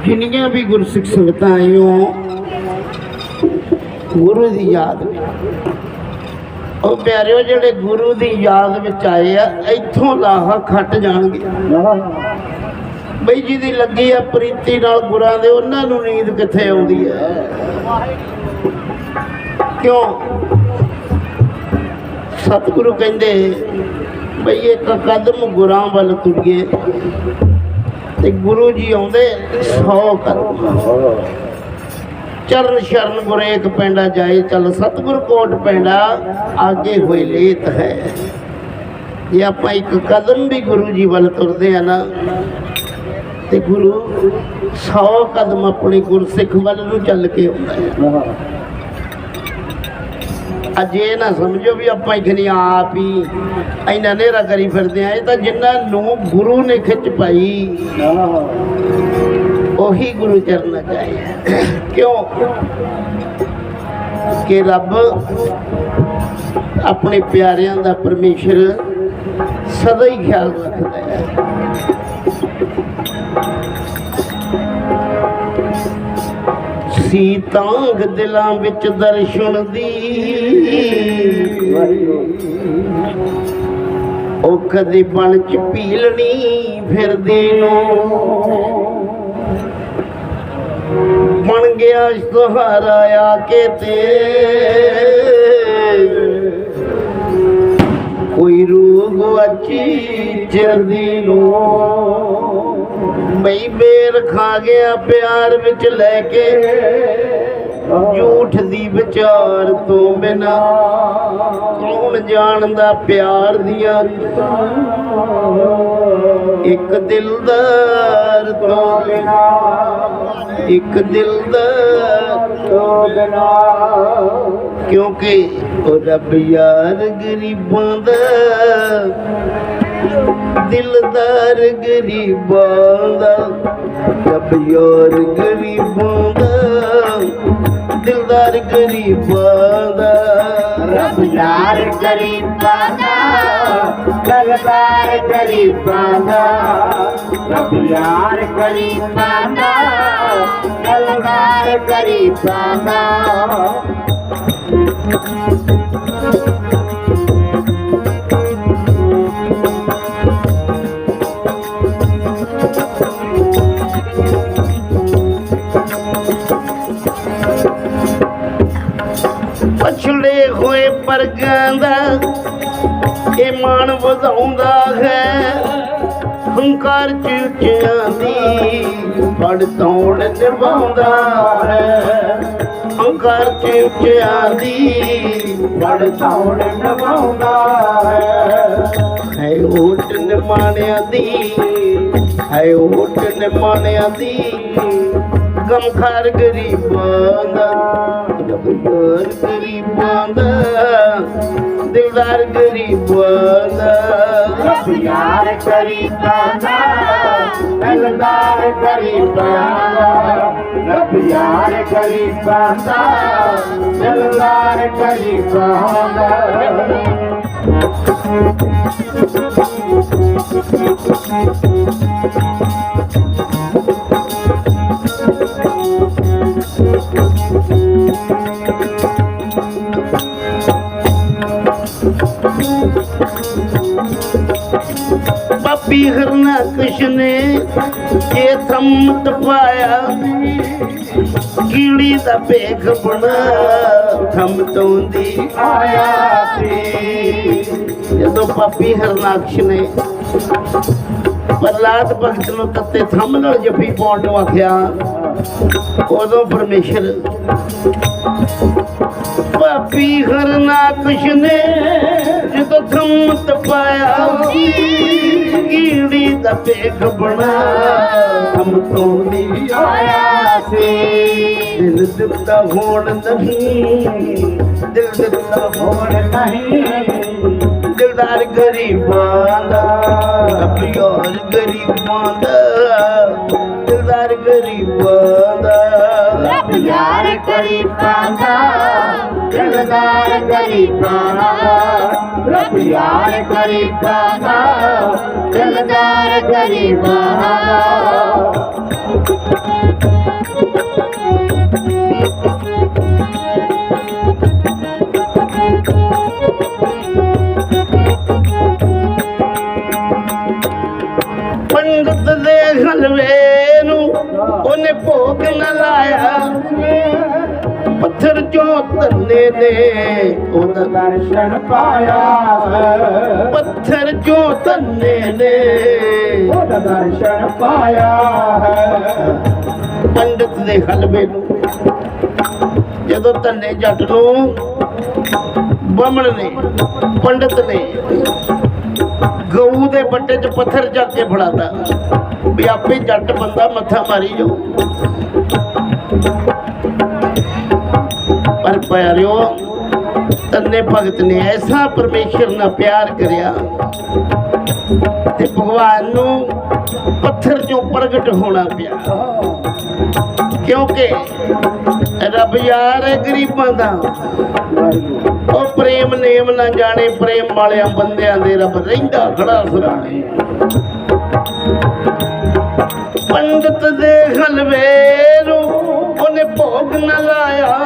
ਜਿੰਨੀਆਂ ਵੀ ਗੁਰਸਿੱਖ ਸੰਗਤਾਂ ਆਈਓ ਗੁਰੂ ਦੀ ਯਾਦ ਵਿੱਚ। ਉਹ ਪਿਆਰਿਓ, ਜਿਹੜੇ ਗੁਰੂ ਦੀ ਯਾਦ ਵਿੱਚ ਆਏ ਆ, ਇੱਥੋਂ ਲਾਹਾ ਖੱਟ ਜਾਣਗੇ। ਬਈ ਜਿਹਦੀ ਲੱਗੀ ਆ ਪ੍ਰੀਤੀ ਨਾਲ ਗੁਰਾਂ ਦੇ, ਉਹਨਾਂ ਨੂੰ ਨੀਂਦ ਕਿੱਥੇ ਆਉਂਦੀ ਹੈ ਕਿਉਂ? ਸਤਿਗੁਰੂ ਕਹਿੰਦੇ, ਬਈ ਇੱਕ ਕਦਮ ਗੁਰਾਂ ਵੱਲ ਤੁਰੀਏ। ਤੇ ਗੁਰੂ ਜੀ ਆਉਂਦੇ ਸੌ ਕਦਮ ਚਰਨ ਸ਼ਰਨ ਗੁਰੇਕ ਪੈਂਡਾ ਜਾਏ, ਚੱਲ ਸਤਿਗੁਰ ਕੋਟ ਪੈਂਡਾ, ਆਗੇ ਹੋਏ ਲੇਤ ਹੈ। ਜੇ ਆਪਾਂ ਇੱਕ ਕਦਮ ਵੀ ਗੁਰੂ ਜੀ ਵੱਲ ਤੁਰਦੇ ਆ ਨਾ, ਤੇ ਗੁਰੂ 100 ਕਦਮ ਆਪਣੇ ਗੁਰਸਿੱਖ ਵੱਲ ਨੂੰ ਚੱਲ ਕੇ ਆਉਂਦਾ ਹੈ। ਅੱਜ ਇਹ ਨਾ ਸਮਝੋ ਵੀ ਆਪਾਂ ਇਖਣੀ ਆਪ ਹੀ ਇੰਨਾ ਨੇਰਾ ਕਰੀ ਫਿਰਦੇ ਆ ਇਹ ਤਾਂ ਜਿੰਨਾ ਨੂੰ ਗੁਰੂ ਨੇ ਖਿੱਚ ਪਾਈ, ਉਹੀ ਗੁਰੂ ਚਰਨਾ ਚ ਕਿਉਂ? ਕਿ ਰੱਬ ਆਪਣੇ ਪਿਆਰਿਆਂ ਦਾ ਪਰਮੇਸ਼ਰ ਸਦਾ ਹੀ ਖਿਆਲ ਰੱਖਦਾ ਹੈ। ਸੀਤਾਂਗ ਦਿਲਾਂ ਵਿੱਚ ਦਰਸ਼ਨ ਦੀ। ਉਹ ਕਦੇ ਬਣ ਚ ਪੀਲਣੀ ਫਿਰਦੀ ਨੂੰ। ਬਣ ਗਿਆ ਸਹਾਰਾ ਆ ਕੇ ਤੇ। ਕੋਈ ਰੂਹ ਅੱਛੀ ਚਰਦੀ ਨੂੰ। ਮਈ ਬੇਰ ਖਾ ਗਿਆ ਪਿਆਰ ਵਿੱਚ ਲੈ ਕੇ। ਝੂਠ ਦੀ ਵਿਚਾਰ ਤੋਂ ਬਿਨਾ ਕੌਣ ਜਾਣਦਾ ਪਿਆਰ ਦੀਆਂ ਇੱਕ ਦਿਲਦਾਰ ਤੋਂ ਬਿਨਾ। ਇੱਕ ਦਿਲ ਦਾ ਬਿਨਾ ਕਿਉਂਕਿ ਉਹ ਰੱਬ ਯਾਰ ਗਰੀਬਾਂ ਦਾ। ਦਿਲਦਾਰ ਗਰੀਬਾਂ ਦਾ। ਰੱਬ ਯਾਰ ਗਰੀਬਾਂ ਦਾ। ਦਿਲਦਾਰ ਗਰੀਬਾਂ ਦਾ ਰੱਬ ਯਾਰ ਗਰੀਬਾਂ ਦਾ ਦਿਲਦਾਰ ਗਰੀਬਾਂ ਦਾ ਹੋਏ ਦਾ ਇਹ ਮਾਣ ਵਧਾਉਂਦਾ ਹੈ। ਹੰਕਾਰ ਚ ਉੱਚਿਆਂ ਦੀ ਫੜ ਤੋੜ ਨਿਭਾਉਂਦਾ ਹੈ। ਹੰਕਾਰ ਚ ਦੀ ਫੜ ਤੋੜ ਨਿਭਾਉਂਦਾ ਹੈ। ਹੈ ਓਟ ਨਿਮਾਣਿਆਂ ਦੀ, ਹੈ ਓਟ ਨਿਮਾਣਿਆਂ ਦੀ ਗਮਖਾਰ ਗਰੀਬਾਂ ਦਾ ਦਿਲਦਾਰ ਗਰੀਬਾਂ ਦਾ ਦਿਲਦਾਰ ਗਰੀਬਾਂ ਦਾ। ਰੱਬ ਯਾਰ ਗਰੀਬਾਂ ਦਾ ਦਿਲਦਾਰ ਗਰੀਬਾਂ ਦਾ। ਰੱਬ ਗਰੀਬਾਂ ਦਾ ਦਿਲਦਾਰ ਗਰੀਬਾਂ ਦਾ। ਪਾਪੀ ਹਰਨਾ ਨੇ ਇਹ ਥੰਮ ਟਪਾਇਆ ਕੀੜੀ ਦਾ ਭੇਖ ਬਣਾ। ਥੰਮ ਤੋਂ ਆਇਆ ਸੀ। ਜਦੋਂ ਪਾਪੀ ਹਰਨਾਕਸ਼ ਨੇ ਪ੍ਰਲਾਦ ਭਗਤ ਨੂੰ ਤੱਤੇ ਥੰਮ ਨਾਲ ਜੱਫੀ ਪਾਉਣ ਨੂੰ ਆਖਿਆ, ਉਦੋਂ ਪਰਮੇਸ਼ਰ, ਪਾਪੀ ਹਰਨਾਕਸ਼ ਨੇ ਜਦੋਂ ਥੰਮ ਤਪਾਇਆ ਦਾ ਭੇਖ ਬਣਾ ਥੰਮ ਤੋਂ ਦੀ ਆਇਆ ਸੀ। ਦਿਲ ਦਿੱਤਾ ਹੋਣ ਨਹੀਂ, ਦਿਲ ਦਿੱਤਾ ਹੋਣ ਹੁਣ ਨਹੀਂ। ਦਿਲਦਾਰ ਗਰੀਬਾਂ ਦਾ ਪਿਆਰ ਗਰੀਬਾਂ ਦਾ। ਦਿਲਦਾਰ ਗਰੀਬਾਂ ਯਾਰ ਗਰੀਬਾਂ ਦਾ ਦਿਲਦਾਰ ਗਰੀਬਾਂ ਦਾ, ਰੱਬ ਯਾਰ ਗਰੀਬਾਂ ਦਾ ਦਿਲਦਾਰ ਗਰੀਬਾਂ ਦਾ। पंडित दे हलवे ਉਹਨੇ ਭੋਗ ਨਾ ਲਾਇਆ। ਪੱਥਰ ਚੋਂ ਧੰਨੇ ਨੇ ਉਹਦਾ ਦਰਸ਼ਨ ਪਾਇਆ ਪੱਥਰ ਚੋਂ ਧੰਨੇ ਨੇ ਉਹਦਾ ਦਰਸ਼ਨ ਪਾਇਆ ਪੰਡਤ ਦੇ ਹਲਵੇ ਨੂੰ ਜਦੋਂ ਧੰਨੇ ਜੱਟ ਨੂੰ ਬਮਣ ਨੇ ਪੰਡਤ ਨੇ ਗਊ ਦੇ ਬੱਟੇ 'ਚ ਪੱਥਰ ਚੱਕ ਕੇ ਫੜਾਤਾ। ਵੀ ਆਪੇ ਜੱਟ ਬੰਦਾ ਮੱਥਾ ਮਾਰੀ ਜਾਓ ਪਰ ਪਿਆਰਿਓ, ਤੰਨੇ ਭਗਤ ਨੇ ਐਸਾ ਪਰਮੇਸ਼ਰ ਨਾਲ ਪਿਆਰ ਕਰਿਆ ਤੇ ਭਗਵਾਨ ਨੂੰ ਪੱਥਰ 'ਚੋਂ ਪ੍ਰਗਟ ਹੋਣਾ ਪਿਆ। ਕਿਉਂਕਿ ਰੱਬ ਯਾਰ ਹੈ ਗਰੀਬਾਂ ਦਾ। ਉਹ ਪ੍ਰੇਮ ਨੇਮ ਨਾ ਜਾਣੇ, ਪ੍ਰੇਮ ਵਾਲਿਆਂ ਬੰਦਿਆਂ ਦੇ ਰੱਬ ਰਹਿੰਦਾ ਖੜਾ ਸਰਾਣੇ। ਪੰਡਤ ਦੇ ਹਲਵੇ ਨੂੰ ਉਹਨੇ ਭੋਗ ਨਾ ਲਾਇਆ।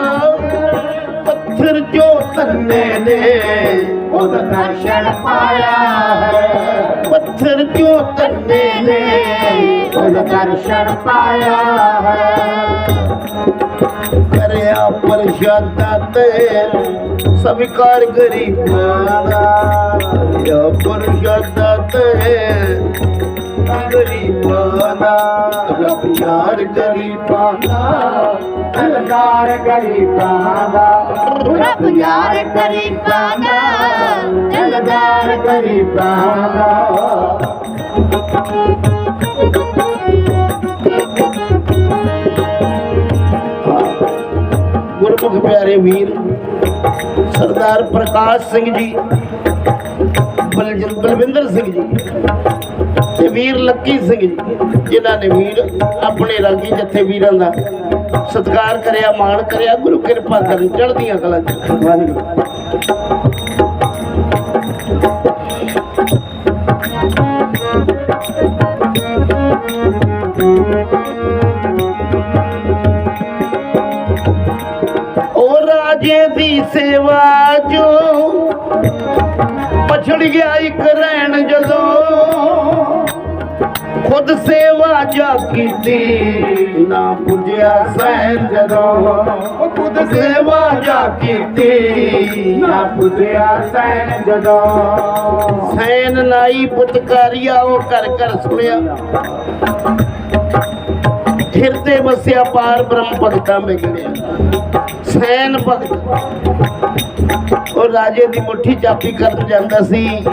ਪੱਥਰ ਜੋ ਧੰਨੇ ਨੇ? ਉਹਦਾ ਦਰਸ਼ਨ ਪਾਇਆ ਹੈ। ਪੱਥਰ ਜੋ ਧੰਨੇ ਨੇ? ਉਹਦਾ ਦਰਸ਼ਨ ਪਾਇਆ ਹੈ। ਕਰਿਆ ਪ੍ਰਸ਼ਾਦਾ ਤੇ ਸਵੀਕਾਰ ਗਰੀਬਾਂ ਦਾ। ਕਰਿਆ ਪ੍ਰਸ਼ਾਦਾ ਤੇ ਗਰੀਬਾਂ ਦਾ ਰੱਬ ਯਾਰ ਗਰੀਬਾਂ ਦਾ ਦਿਲਦਾਰ ਗਰੀਬਾਂ ਦਾ ਰੱਬ ਯਾਰ ਗਰੀਬਾਂ ਦਾ ਦਿਲਦਾਰ ਗਰੀਬਾਂ ਦਾ ਗੁਰਮੁਖ ਪਿਆਰੇ ਵੀਰ ਸਰਦਾਰ ਪ੍ਰਕਾਸ਼ ਸਿੰਘ ਜੀ ਬਲਜਿੰਦਰ ਬਲਵਿੰਦਰ ਸਿੰਘ ਜੀ ਵੀਰ ਲੱਕੀ ਸਿੰਘ ਜੀ ਜਿਨ੍ਹਾਂ ਨੇ ਵੀਰ ਆਪਣੇ ਰਾਗੀ ਜੱਥੇ ਵੀਰਾਂ ਦਾ ਸਤਿਕਾਰ ਕਰਿਆ, ਮਾਣ ਕਰਿਆ, ਗੁਰੂ ਕਿਰਪਾ ਕਰਨ ਚੜ੍ਹਦੀਆਂ ਕਲਾਂ ਚ। ਉਹ ਰਾਜੇ ਦੀ ਸੇਵਾ ਜੋ ਪਛੜ ਗਿਆ ਇੱਕ ਰਹਿਣ ਜਦੋਂ ਖੁਦ ਸੇਵਾ ਜਾ ਕੀਤੀ। ਨਾ ਪੁੱਜਿਆ ਸਹਿਨ ਜਦੋਂ। ਖੁਦ ਸੇਵਾ ਜਾ ਕੀਤੀ। ਨਾ ਪੁੱਜਿਆ ਸੈਨ ਜਦੋਂ। ਸੈਨ ਨਾਈ ਪੁਤਕਾਰੀਆ ਉਹ ਕਰ ਕਰ ਸੁਣਿਆ। ਹਿਰਦੇ ਵਸਿਆ ਪਾਰ ਬ੍ਰਹਮ ਭਗਤਾ ਮਿਲਿਆ ਸੈਨ ਭਗਤ। ਉਹ ਰਾਜੇ ਦੀ ਮੁੱਠੀ ਚਾਪੀ ਕਰਨ ਜਾਂਦਾ ਸੀ।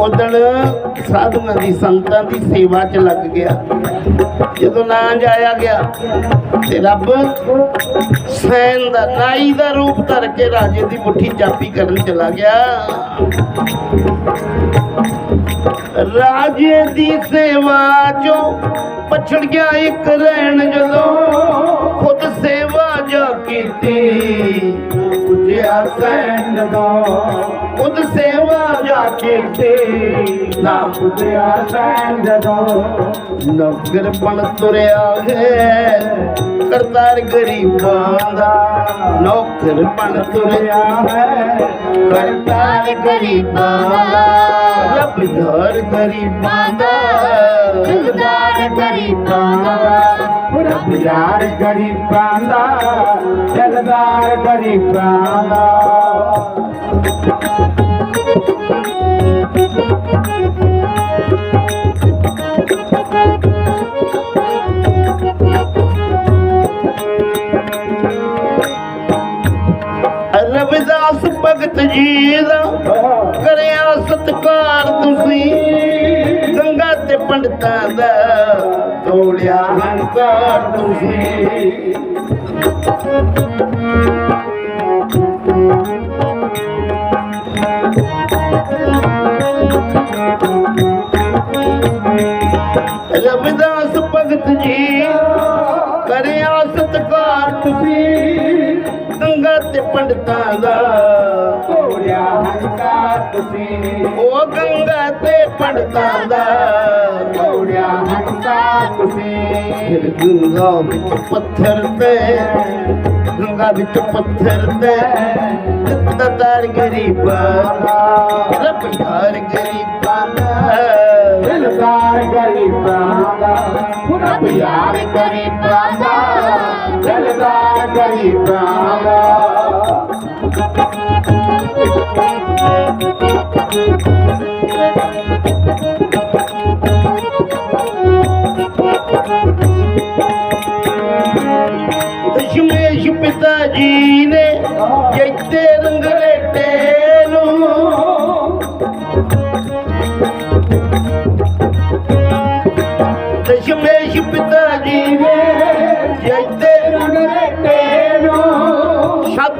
ਉਦਣ ਸਾਧੂਆਂ ਦੀ ਸੰਤਾਂ ਦੀ ਸੇਵਾ 'ਚ ਲੱਗ ਗਿਆ। ਜਦੋਂ ਨਾਂ ਜਾਇਆ ਗਿਆ, ਤੇ ਰੱਬ ਸੈਨ ਦਾ, ਨਾਈ ਦਾ ਰੂਪ ਧਰ ਕੇ ਰਾਜੇ ਦੀ ਮੁੱਠੀ ਚਾਪੀ ਕਰਨ ਚਲਾ ਗਿਆ। ਰਾਜੇ ਦੀ ਸੇਵਾ ਚੋਂ ਪਛੜ ਗਿਆ ਇੱਕ ਰਹਿਣ ਜਦੋਂ, ਖੁਦ ਸੇਵਾ ਜਾ ਕੀਤੀ। ਪੁੱਜਿਆ ਸੈਨ ਜਦੋਂ ਖੁਦ ਸੇਵਾ ਜਾ ਕੀਤੀ ਨਾ ਪੁੱਜਿਆ ਸੈਨ ਜਦੋਂ ਨਗਰ ਬਣ ਤੁਰਿਆ ਹੈ, ਕਰਤਾਰ ਗਰੀਬਾਂ ਦਾ ਨੌਕਰ ਬਣ ਤੁਰਿਆ ਹੈ, ਕਰਤਾਰ ਗਰੀਬਾਂ ਦਾ ਰੱਬ ਯਾਰ ਗਰੀਬਾਂ ਦਾ ਦਿਲਦਾਰ ਗਰੀਬਾਂ ਦਾ ਰੱਬ ਯਾਰ ਗਰੀਬਾਂ ਦਾ ਦਿਲਦਾਰ ਗਰੀਬਾਂ ਦਾ। रविदास भगत जी करिया सत्कारसीं गंगा ते पंडिता दोड़या ਰਵਿਦਾਸ ਭਗਤ ਜੀ ਕਰਿਆ ਸਤਕਾਰ ਤੁਸੀਂ ਗੰਗਾ ਤੇ ਪੰਡਤਾਂ ਦਾ ਤੋੜਿਆ ਹੰਕਾਰ ਤੁਸੀਂ ਉਹ ਗੰਗਾ ਤੇ ਪੰਡਤਾਂ ਦਾ ਤੋੜਿਆ ਹੰਕਾਰ ਤੁਸੀਂ ਫਿਰ ਗੰਗਾ ਵਿੱਚ ਪੱਥਰ ਤੇ, ਗੰਗਾ ਵਿੱਚ ਪੱਥਰ ਤੇ ਤਤਾਰ ਗਰੀਬਾਂ ਦਾ, ਰੱਬ ਯਾਰ ਗਰੀਬਾਂ ਦਾ। ਦਿਲਦਾਰ ਗਰੀਬਾਂ ਦਾ ਰੱਬ ਯਾਰ ਗਰੀਬਾਂ ਦਾ ਦਿਲਦਾਰ ਗਰੀਬਾਂ ਦਾ ਦਸ਼ਮੇਸ਼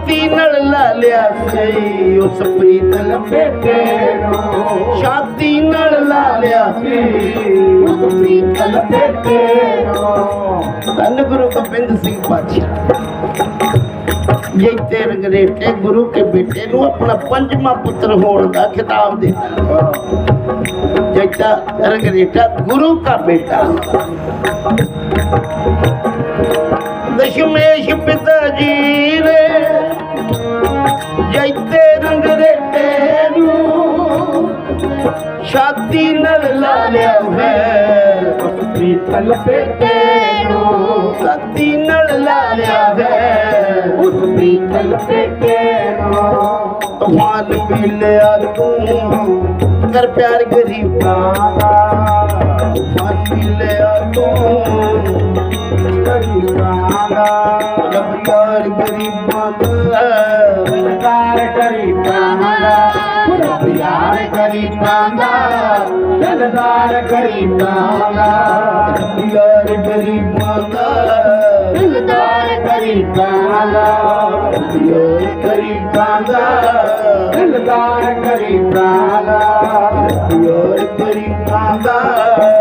ਛਾਤੀ ਨਾਲ ਲਾ ਲਿਆ ਸੀ, ਉਸ ਪ੍ਰੀਤ ਲਪੇਟੇ ਨੂੰ। ਛਾਤੀ ਨਾਲ ਲਾ ਲਿਆ ਸੀ, ਉਸ ਪ੍ਰੀਤ ਲਪੇਟੇ ਨੂੰ। ਧੰਨ ਗੁਰੂ ਗੋਬਿੰਦ ਸਿੰਘ ਪਾਤਸ਼ਾਹ। ਜੈਤੇ ਰੰਗਰੇਟੇ ਗੁਰੂ ਕੇ ਬੇਟੇ ਨੂੰ ਆਪਣਾ ਪੰਜਵਾਂ ਪੁੱਤਰ ਹੋਣ ਦਾ ਖਿਤਾਬ ਦਿੱਤਾ। ਜੈਤਾ ਰੰਗਰੇਟਾ ਗੁਰੂ ਦਾ ਬੇਟਾ। ਦਸ਼ਮੇਸ਼ ਪਿਤਾ ਜੀ ਨੇ ਜੈਤੇ ਰੰਗਰੇਟੇ ਨੂੰ ਛਾਤੀ ਨਾਲ ਲਾ ਲਿਆ ਹੈ ਪ੍ਰੀਤਲ ਬੇਟੇ ਨੂੰ ਛਾਤੀ ਨਾਲ ਲਾ ਲਿਆ ਹੈ ਉਸ ਪ੍ਰੀਤਲ ਬੇਟੇ ਨੂੰ ਤੂਫਾਨ ਮਿਲਿਆ ਤੂੰ। ਕਰ ਪਿਆਰ ਗਰੀਬਾਂ ਦਾ ਤੂਫਾਨ ਲਿਆ ਤੂੰ ਗਰੀਬਾਂ ਦਾ ਰੱਬ ਪਿਆਰ ਗਰੀਬਾਂ ਦਾ ਦਿਲਦਾਰ ਗਰੀਬਾਂ ਦਾ ਰੱਬ ਯਾਰ ਗਰੀਬਾਂ ਦਾ ਦਿਲਦਾਰ ਗਰੀਬਾਂ ਦਾ ਰੱਬ ਪਿਆਰ ਗਰੀਬਾਂ ਦਾ ਦਿਲਦਾਰ ਗਰੀਬਾਂ ਦਾ ਪਿਆਰ ਗਰੀਬਾਂ ਦਾ ਦਿਲਦਾਰ ਗਰੀਬਾਂ ਦਾ ਪਿਆਰ ਗਰੀਬਾਂ ਦਾ ਦਿਲਦਾਰ ਗਰੀਬਾਂ ਦਾ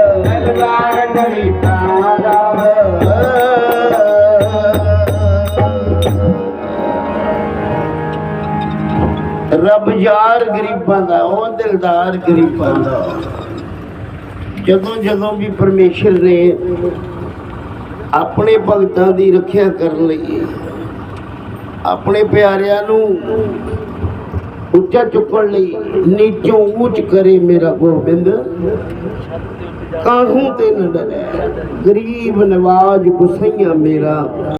ਰੱਬ ਯਾਰ ਗਰੀਬਾਂ ਦਾ, ਉਹ ਦਿਲਦਾਰ ਗਰੀਬਾਂ ਦਾ। ਜਦੋਂ ਜਦੋਂ ਵੀ ਪਰਮੇਸ਼ਰ ਨੇ ਆਪਣੇ ਭਗਤਾਂ ਦੀ ਰੱਖਿਆ ਕਰਨ ਲਈ, ਆਪਣੇ ਪਿਆਰਿਆਂ ਨੂੰ ਉੱਚਾ ਚੁੱਕਣ ਲਈ, ਨੀਚੋਂ ਉੱਚ ਕਰੇ ਮੇਰਾ ਗੋਬਿੰਦ ਕਾਹੂ ਤੇ ਨਾ ਡਰੈ? ਗਰੀਬ ਨਵਾਜ ਗੁਸਈਆ ਮੇਰਾ।